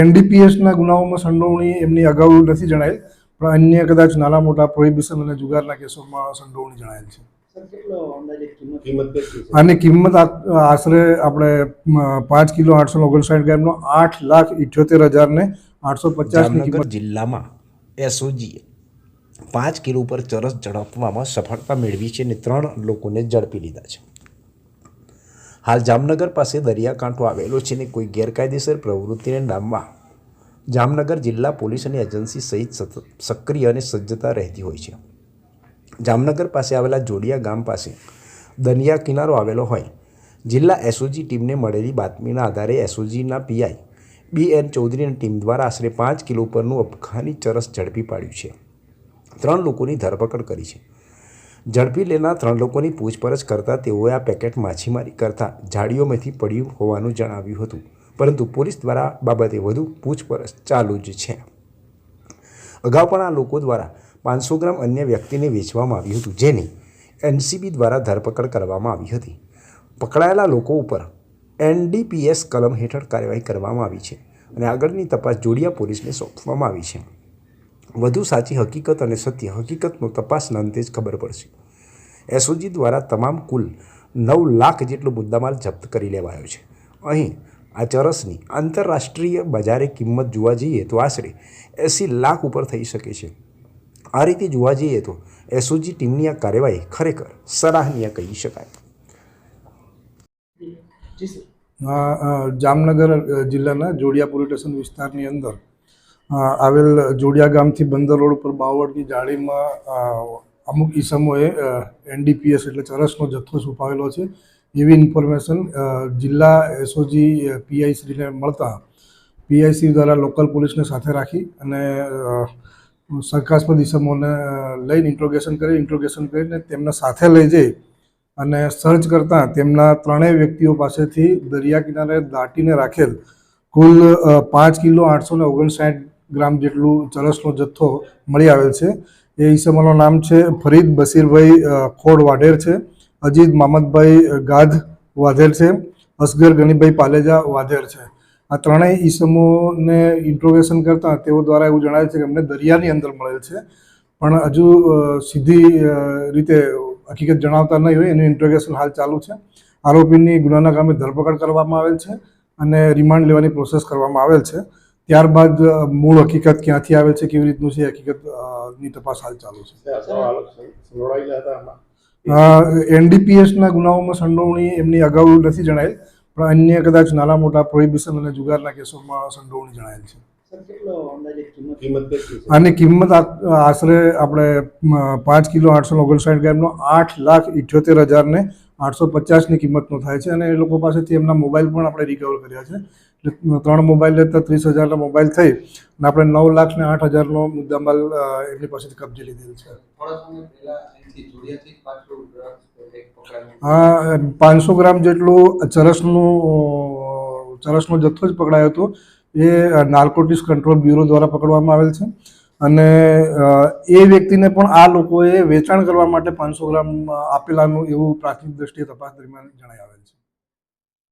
એનડીપીએસના ગુનાઓમાં સંડોવણી એમની અગાઉ નથી જણાયેલ, પણ અન્ય કદાચ નાના મોટા પ્રોહિબિશન અને જુગારના કેસોમાં સંડોવણી જણાયેલ છે. આની કિંમત આશરે આપણે પાંચ કિલો આઠસો ઓગણસાઠ ગ્રામનો આઠ લાખ ઇઠ્યોતેર હજારને આઠસો કિંમત જિલ્લામાં એસઓજીએ પાંચ કિલો ઉપર ચરસ ઝડપવામાં સફળતા મેળવી છે અને ત્રણ લોકોને ઝડપી લીધા છે. હાલ જામનગર પાસે દરિયાકાંઠો આવેલો છે ને કોઈ ગેરકાયદેસર પ્રવૃત્તિને ડામવા જામનગર જિલ્લા પોલીસ અને એજન્સી સહિત સક્રિય અને સજ્જતા રહેતી હોય છે. જામનગર પાસે આવેલા જોડિયા ગામ પાસે દરિયા કિનારો આવેલો હોય. જિલ્લા એસઓજી ટીમને મળેલી બાતમીના આધારે એસઓજીના પીઆઈ બી એન ચૌધરીની ટીમ દ્વારા આશરે પાંચ કિલો પરનું અફઘાની ચરસ ઝડપી પાડ્યું છે. ત્રણ લોકોની ધરપકડ કરી છે. ઝડપી લેનાર ત્રણ લોકોની પૂછપરછ કરતાં તેઓએ આ પેકેટ માછીમારી કરતા ઝાડીઓમાંથી પડ્યું હોવાનું જણાવ્યું હતું. પરંતુ પોલીસ દ્વારા બાબતે વધુ પૂછપરછ ચાલુ જ છે. અગાઉ પણ આ લોકો દ્વારા પાંચસો ગ્રામ અન્ય વ્યક્તિને વેચવામાં આવ્યું હતું, જેની એનસીબી દ્વારા ધરપકડ કરવામાં આવી હતી. પકડાયેલા લોકો ઉપર એનડીપીએસ કલમ હેઠળ કાર્યવાહી કરવામાં આવી છે અને આગળની તપાસ જોડિયા પોલીસને સોંપવામાં આવી છે. વધુ સાચી હકીકત અને સત્ય. હકીકતનો તપાસના અંતે જ ખબર પડશે. એસઓજી દ્વારા તમામ કુલ નવ લાખ જેટલો મુદ્દામાલ જપ્ત કરી લેવાયો છે. અહીં આ ચરસની આંતરરાષ્ટ્રીય બજારે કિંમત જોવા જઈએ તો આશરે એંસી લાખ ઉપર થઈ શકે છે. આ રીતે જોવા જઈએ તો એસઓજી ટીમની આ કાર્યવાહી ખરેખર સરાહનીય કહી શકાય. જામનગર જિલ્લાના જોડિયા પોલીસ સ્ટેશન વિસ્તારની અંદર આવેલ જોડિયા ગામથી બંદર રોડ ઉપર બાવળની જાળીમાં અમુક ઈસમોએ એનડીપીએસ એટલે ચરસનો જથ્થો છુપાવેલો છે. એવી ઇન્ફોર્મેશન જિલ્લા એસઓજી પીઆઈસીને મળતા પીઆઈસી દ્વારા લોકલ પોલીસને સાથે રાખી અને શંકાસ્પદ ઈસમોને લઈને ઇન્ટ્રોગેશન કરી, ઇન્ટ્રોગેશન કરીને તેમના સાથે લઈ જઈ અને સર્ચ કરતાં તેમના ત્રણેય વ્યક્તિઓ પાસેથી દરિયા કિનારે દાટીને રાખેલ કુલ પાંચ કિલો આઠસો ને ઓગણસાઠ ગ્રામ જેટલું ચરસનો જથ્થો મળી આવેલ છે. એ ઈસમોનું નામ છે ફરીદ બસીરભાઈ ખોડ વાઢેર છે. અજીત મામદભાઈ ગાધ વાધેર છે. અસગર ગનીભાઈ પાલેજા વાધેર છે. આ ત્રણેય ઈસમોને ઇન્ટ્રોગેશન કરતાં તેઓ દ્વારા એવું જણાવે છે કે અમને દરિયાની અંદર મળેલ છે. પણ હજુ સીધી રીતે હકીકત જણાવતા નહીં હોય. એનું ઇન્ટ્રોગેશન હાલ ચાલુ છે. આરોપીની ગુનાના કામે ધરપકડ કરવામાં આવેલ છે અને રિમાન્ડ લેવાની પ્રોસેસ કરવામાં આવેલ છે. ત્યારબાદ મૂળ હકીકત ક્યાંથી આવે છે કેવી રીતનું છે એ હકીકતની તપાસ હાલ ચાલુ છે. એનડીપીએસના ગુનાઓમાં સંડોવણી એમની અગાઉ નથી જણાયેલ પણ અન્ય કદાચ નાના મોટા પ્રોહિબિશન અને જુગારના કેસોમાં સંડોવણી જણાયેલ છે. સર કેટલો અંદાજે કિંમત? કિંમત કેટલી છે આની કિંમત આશરે આપણે પાંચ કિલો આઠસો ઓગણસાઠ ગ્રામનો આઠ લાખ ઇઠ્યોતેર હજારને આઠસો પચાસની કિંમતનો થાય છે અને એ લોકો પાસેથી એમના મોબાઈલ પણ આપણે રિકવર કર્યા છે. એટલે ત્રણ મોબાઈલ લેતા ત્રીસ હજારના મોબાઈલ થઈ અને આપણે નવ લાખ ને આઠ હજારનો મુદ્દામાલ એમની પાસેથી કબજે લીધેલ છે. આ પાંચસો ગ્રામ જેટલું ચરસનું, ચરસનો જથ્થો જ પકડાયો હતો. એ નાર્કોટિક્સ કંટ્રોલ બ્યુરો દ્વારા પકડવામાં આવેલ છે. અને એ વ્યક્તિને પણ આ લોકોએ વેચાણ કરવા માટે પાંચસો ગ્રામ આપેલાનું એવું પ્રાથમિક દ્રષ્ટિએ તપાસ દરમિયાન જણાઈ છે.